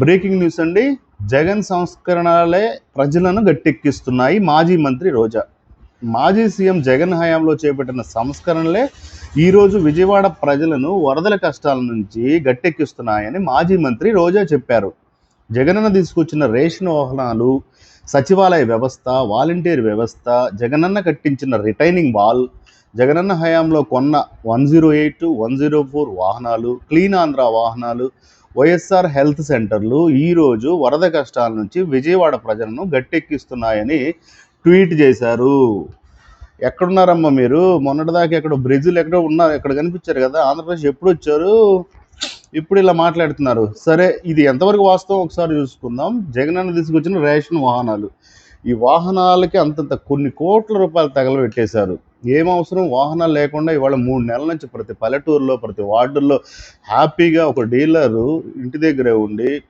Breaking news అండి. జగన్ సంస్కరణలే ప్రజలను గట్టెక్కిస్తున్నాయి. మాజీ మంత్రి రోజా. మాజీ సీఎం జగన్ హయాంలో చేపట్టిన సంస్కరణలే ఈరోజు విజయవాడ ప్రజలను వరదల కష్టాల నుంచి గట్టెక్కిస్తున్నాయని మాజీ మంత్రి రోజా చెప్పారు. జగనన్న తీసుకొచ్చిన రేషన్ వాహనాలు సచివాలయ వ్యవస్థ వాలంటీర్ వ్యవస్థ జగనన్న కట్టించిన రిటైనింగ్ వాల్ జగనన్న హయాంలో కొన్న one zero eight one zero four వాహనాలు క్లీన్ ఆంధ్ర వాహనాలు వైఎస్ఆర్ హెల్త్ సెంటర్లు ఈరోజు వరద కష్టాల నుంచి విజయవాడ ప్రజలను గట్టెక్కిస్తున్నాయని ట్వీట్ చేశారు. ఎక్కడున్నారమ్మా మీరు? మొన్నటిదాకా ఎక్కడ బ్రెజిల్ ఎక్కడో ఉన్నారు ఎక్కడ కనిపించారు కదా? ఆంధ్రప్రదేశ్ ఎప్పుడు వచ్చారు? ఇప్పుడు ఇలా మాట్లాడుతున్నారు. సరే ఇది ఎంతవరకు వాస్తవం? ఒకసారి చూసుకుందాం. జగనన్న తీసుకొచ్చిన రేషన్ వాహనాలు. ఈ వాహనాలకి అంతంత కొన్ని కోట్ల రూపాయలు తగలబెట్టేశారు. ఏం అవసరం వాహనాలు లేకుండా ఇవాళ మూడు నెలల నుంచి ప్రతి పల్లెటూరులో ప్రతి వార్డుల్లో హ్యాపీగా ఒక డీలరు ఇంటి దగ్గరే ఉండి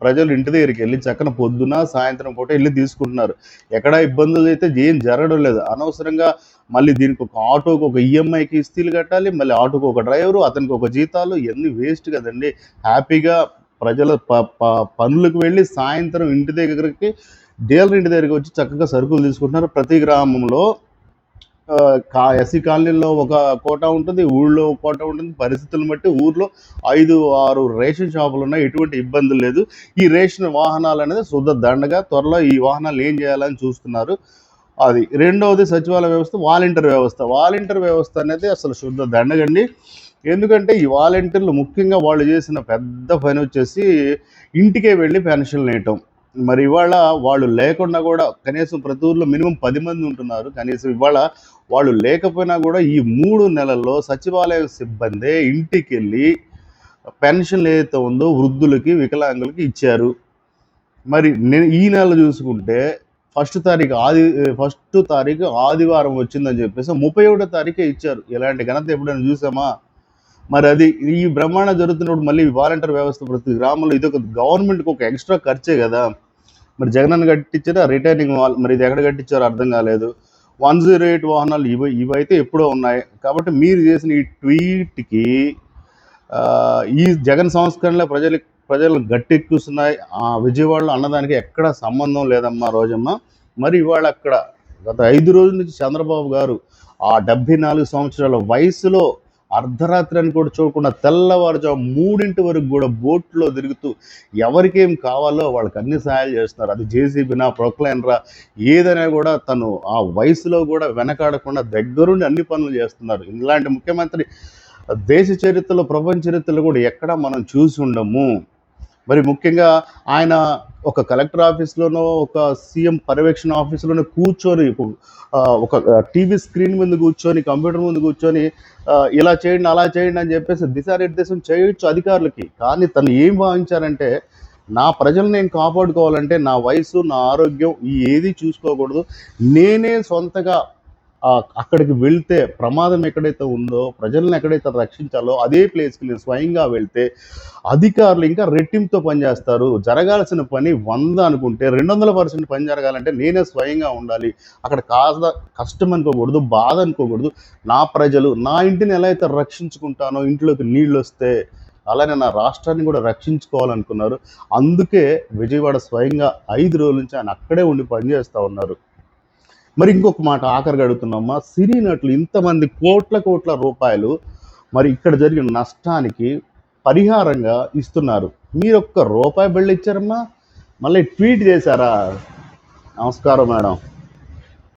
ప్రజలు ఇంటి దగ్గరికి వెళ్ళి చక్కన పొద్దున సాయంత్రం పూట వెళ్ళి తీసుకుంటున్నారు. ఎక్కడ ఇబ్బందులు అయితే ఏం జరగడం లేదు. అనవసరంగా మళ్ళీ దీనికి ఒక ఆటోకి ఒక ఈఎంఐకి ఇస్తీలు కట్టాలి మళ్ళీ ఆటోకి ఒక డ్రైవరు అతనికి ఒక జీతాలు ఇవన్నీ వేస్ట్ కదండి. హ్యాపీగా ప్రజల ప ప- పనులకు వెళ్ళి సాయంత్రం ఇంటి దగ్గరికి డీలర్ ఇంటి దగ్గరికి వచ్చి చక్కగా సరుకులు తీసుకుంటున్నారు. ప్రతి గ్రామంలో ఎస్సీ కాలనీలో ఒక కోట ఉంటుంది ఊళ్ళో ఒక కోట ఉంటుంది. పరిస్థితులను బట్టి ఊర్లో ఐదు ఆరు రేషన్ షాపులు ఉన్నాయి. ఎటువంటి ఇబ్బంది లేదు. ఈ రేషన్ వాహనాలు అనేది శుద్ధ దండగా త్వరలో ఈ వాహనాలు ఏం చేయాలని చూస్తున్నారు. అది రెండవది సచివాలయ వ్యవస్థ వాలంటీర్ వ్యవస్థ. వాలంటీర్ వ్యవస్థ అనేది అసలు శుద్ధ దండగండి. ఎందుకంటే ఈ వాలంటీర్లు ముఖ్యంగా వాళ్ళు చేసిన పెద్ద పని వచ్చేసి ఇంటికే వెళ్ళి పెన్షన్లు వేయటం. మరి ఇవాళ వాళ్ళు లేకుండా కూడా కనీసం ప్రతి ఊర్లో మినిమం పది మంది ఉంటున్నారు. కనీసం ఇవాళ వాళ్ళు లేకపోయినా కూడా ఈ మూడు నెలల్లో సచివాలయ సిబ్బందే ఇంటికి వెళ్ళి పెన్షన్ ఏదైతే ఉందో వృద్ధులకి వికలాంగులకి ఇచ్చారు. మరి నేను ఈ నెల చూసుకుంటే ఫస్ట్ తారీఖు ఆది ఫస్ట్ తారీఖు ఆదివారం వచ్చిందని చెప్పేసి ముప్పై ఒకటో తారీఖే ఇచ్చారు. ఇలాంటి ఘనత ఎప్పుడైనా చూసామా? మరి అది ఈ బ్రహ్మాండ జరుగుతున్నప్పుడు మళ్ళీ వాలంటీర్ వ్యవస్థ ప్రతి గ్రామంలో ఇది ఒక గవర్నమెంట్కి ఒక ఎక్స్ట్రా ఖర్చే కదా. మరి జగనన్న కట్టించారా రిటైనింగ్ వాల్ మరి ఇది ఎక్కడ కట్టించారో అర్థం కాలేదు. వన్ జీరో ఎయిట్ వాహనాలు ఇవి ఇవైతే ఎప్పుడో ఉన్నాయి. కాబట్టి మీరు చేసిన ఈ ట్వీట్కి ఈ జగన్ సంస్కరణలో ప్రజలు ప్రజలు గట్టెక్కుస్తున్నాయి ఆ విజయవాడలో అన్నదానికి ఎక్కడ సంబంధం లేదమ్మా రోజమ్మ. మరి ఇవాళ అక్కడ గత ఐదు రోజుల నుంచి చంద్రబాబు గారు ఆ డెబ్బై నాలుగు సంవత్సరాల వయసులో అర్ధరాత్రి అని కూడా చూడకుండా తెల్లవారుజాము మూడింటి వరకు కూడా బోట్లో తిరుగుతూ ఎవరికేం కావాలో వాళ్ళకి అన్ని సహాయాలు చేస్తున్నారు. అది జేసీబీనా ప్రొక్లైనరా ఏదైనా కూడా తను ఆ వయసులో కూడా వెనకాడకుండా దగ్గరుండి అన్ని పనులు చేస్తున్నారు. ఇలాంటి ముఖ్యమంత్రి దేశ చరిత్రలో ప్రపంచ చరిత్రలో కూడా ఎక్కడ మనం చూసి ఉండము. మరి ముఖ్యంగా ఆయన ఒక కలెక్టర్ ఆఫీస్లోనో ఒక సీఎం పర్యవేక్షణ ఆఫీస్లోనో కూర్చొని ఒక టీవీ స్క్రీన్ ముందు కూర్చొని కంప్యూటర్ ముందు కూర్చొని ఇలా చేయండి అలా చేయండి అని చెప్పేసి దిశానిర్దేశం చేయొచ్చు అధికారులకి. కానీ తను ఏం భావించారంటే నా ప్రజలు నేను కాపాడుకోవాలంటే నా వయసు నా ఆరోగ్యం ఏది చూసుకోకూడదు. నేనే సొంతగా అక్కడికి వెళ్తే ప్రమాదం ఎక్కడైతే ఉందో ప్రజలను ఎక్కడైతే రక్షించాలో అదే ప్లేస్కి నేను స్వయంగా వెళ్తే అధికారులు ఇంకా రెట్టింపుతో పనిచేస్తారు. జరగాల్సిన పని వంద అనుకుంటే రెండు వందల పర్సెంట్ పని జరగాలంటే నేనే స్వయంగా ఉండాలి. అక్కడ కాస్త కష్టం అనుకోకూడదు బాధ అనుకోకూడదు. నా ప్రజలు నా ఇంటిని ఎలా అయితే రక్షించుకుంటానో ఇంట్లోకి నీళ్ళు వస్తే అలానే నా రాష్ట్రాన్ని కూడా రక్షించుకోవాలనుకున్నారు. అందుకే విజయవాడ స్వయంగా ఐదు రోజుల నుంచి ఆయన అక్కడే ఉండి పనిచేస్తూ ఉన్నారు. మరి ఇంకొక మాట ఆఖరిగా అడుగుతున్నామ్మా సినీ నటులు ఇంతమంది కోట్ల కోట్ల రూపాయలు మరి ఇక్కడ జరిగిన నష్టానికి పరిహారంగా ఇస్తున్నారు. మీరు ఒక్క రూపాయి బిళ్ళ ఇచ్చారమ్మా మళ్ళీ ట్వీట్ చేశారా? నమస్కారం మేడం.